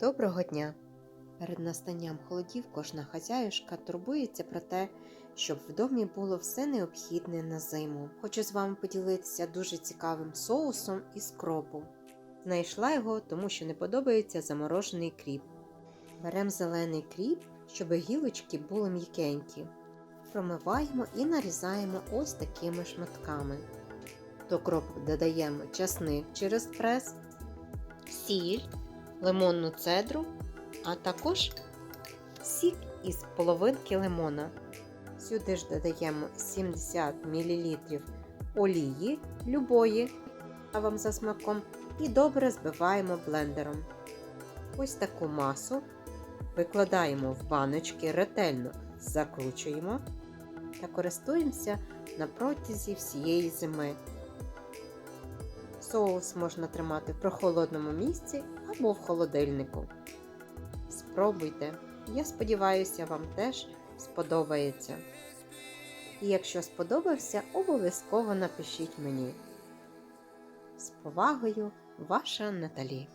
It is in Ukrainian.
Доброго дня! Перед настанням холодів кожна хазяюшка турбується про те, щоб в домі було все необхідне на зиму. Хочу з вами поділитися дуже цікавим соусом із кропу. Знайшла його, тому що не подобається заморожений кріп. Беремо зелений кріп, щоб гілочки були м'якенькі. Промиваємо і нарізаємо ось такими шматками. До кропу додаємо часник через прес, сіль, лимонну цедру, а також сік із половинки лимона. Сюди ж додаємо 70 мл олії любої, а вам за смаком, і добре збиваємо блендером. Ось таку масу викладаємо в баночки, ретельно закручуємо та користуємося на протязі всієї зими. Соус можна тримати в прохолодному місці або в холодильнику. Спробуйте, я сподіваюся, вам теж сподобається. І якщо сподобався, обов'язково напишіть мені. З повагою, ваша Наталі.